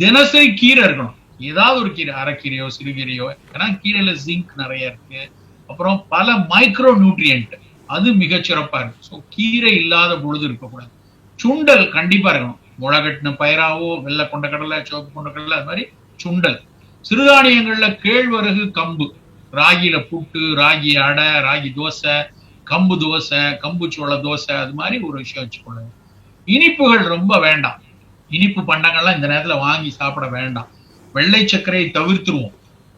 தினசரி கீரை இருக்கணும். ஏதாவது ஒரு கீரை அரைக்கீரையோ சிறுகீரையோ ஏன்னா கீரையில ஜிங்க் நிறைய இருக்கு. அப்புறம் பல மைக்ரோ நியூட்ரியன்ட் அது மிகச்சிறப்பா இருக்கு. ஸோ கீரை இல்லாத பொழுது இருக்கக்கூடாது. சுண்டல் கண்டிப்பா இருக்கணும். முளகட்டின பயிராவோ வெள்ளை கொண்ட கடலை சிவப்பு கொண்ட கடலை அது மாதிரி சுண்டல். சிறுதானியங்கள்ல கேழ்வரகு கம்பு. ராகியில புட்டு ராகி அடை ராகி தோசை கம்பு தோசை கம்பு சோள தோசை அது மாதிரி ஒரு விஷயம் வச்சுக்கொள்ளுங்க இனிப்புகள் ரொம்ப வேண்டாம். இனிப்பு பண்டங்கள்லாம் இந்த நேரத்துல வாங்கி சாப்பிட வேண்டாம். வெள்ளை சர்க்கரையை தவிர்த்துருவோம்.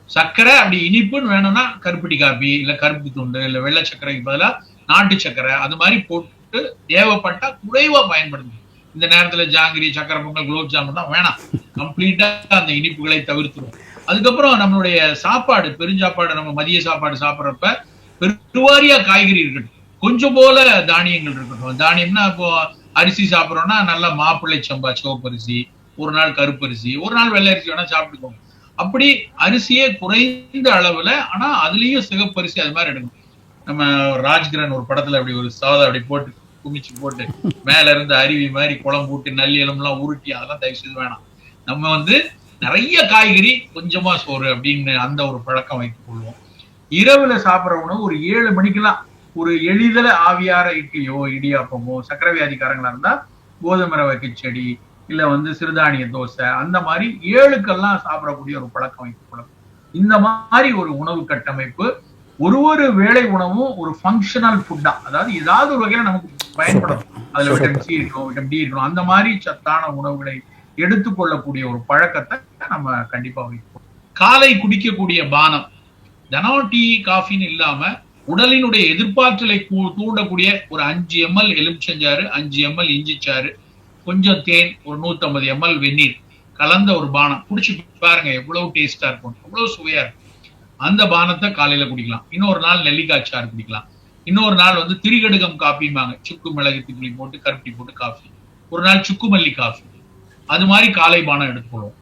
சர்க்கரை அப்படி இனிப்புன்னு வேணும்னா கருப்பட்டி காப்பி இல்ல கருப்பு துண்டு இல்ல வெள்ளை சர்க்கரைக்கு பதிலா நாட்டு சர்க்கரை அது மாதிரி போட்டு தேவைப்பட்டா குறைவா பயன்படுத்தும் இந்த நேரத்துல ஜாங்கிரி சக்கரை பொங்கல் குலோப் ஜாமுன் தான் வேணாம். கம்ப்ளீட்டா அந்த இனிப்புகளை தவிர்த்துருவோம். அதுக்கப்புறம் நம்மளுடைய சாப்பாடு பெருஞ்சாப்பாடு நம்ம மதிய சாப்பாடு சாப்பிட்றப்ப பெருவாரியா காய்கறி இருக்கட்டும். கொஞ்சம் போல தானியங்கள் இருக்கட்டும். தானியம்னா இப்போ அரிசி சாப்பிட்றோம்னா நல்லா மாப்பிள்ளை சம்பா சிவப்பரிசி ஒரு நாள் கருப்பரிசி ஒரு நாள் வெள்ளை அரிசி வேணா சாப்பிட்டுக்கோங்க. அப்படி அரிசியே குறைந்த அளவுல ஆனா அதுலயும் சிகப்பரிசி அது மாதிரி எடுக்கணும். நம்ம ராஜ்கிரண் ஒரு படத்துல அப்படி ஒரு சாதம் அப்படி போட்டு குமிச்சு போட்டு மேல இருந்து அருவி மாதிரி குழம்பு விட்டு நல்லி எலும்புலாம் உருட்டி அதெல்லாம் தயவு செய்து வேணாம். நம்ம வந்து நிறைய காய்கறி கொஞ்சமா சோறு அப்படின்னு அந்த ஒரு பழக்கம் வைத்துக் கொள்வோம். இரவுல சாப்பிட்ற உணவு ஒரு ஏழு மணிக்கெல்லாம் ஒரு எளிதில ஆவியார இட்லியோ இடியாப்பமோ சக்கரை வியாதிக்காரங்களா இருந்தா கோதுமை ரவை கிச்சடி இல்ல வந்து சிறுதானிய தோசை அந்த மாதிரி ஏழுக்கெல்லாம் சாப்பிடக்கூடிய ஒரு பழக்கம் வைத்துக் கொள்ளும் இந்த மாதிரி ஒரு உணவு கட்டமைப்பு ஒரு ஒரு வேளை உணவும் ஒரு ஃபங்க்ஷனல் ஃபுட்டா அதாவது ஏதாவது ஒரு வகையில நமக்கு பயன்படும். அதுல விட்டமின் சி இருக்கணும் விட்டமின் டி இருக்கணும் அந்த மாதிரி சத்தான உணவுகளை எடுத்துக்கொள்ளக்கூடிய ஒரு பழக்கத்தை நம்ம கண்டிப்பா வைப்போம். காலை குடிக்கக்கூடிய பானம். தினம் டீ காஃபின்னு இல்லாம உடலினுடைய எதிர்பார்த்தலை தூண்டக்கூடிய ஒரு அஞ்சு எம்எல் எலுமிச்சஞ்சாறு அஞ்சு எம்எல் இஞ்சிச்சாறு கொஞ்சம் தேன் ஒரு 150 எம்எல் வெந்நீர் கலந்த ஒரு பானம். குடிச்சு பாருங்க எவ்வளவு டேஸ்டா இருக்கும் எவ்வளவு சுவையா இருக்கும். அந்த பானத்தை காலையில குடிக்கலாம். இன்னொரு நாள் நெல்லிக்காய் சாறு குடிக்கலாம். இன்னொரு நாள் வந்து திரிகடுகம் காப்பிம்பாங்க. சுக்கு மிளகு திப்பிலி போட்டு கருப்பட்டி போட்டு காஃபி. ஒரு நாள் சுக்குமல்லி காஃபி. அது மாதிரி காலை பானம் எடுத்துக்கொள்வோம்.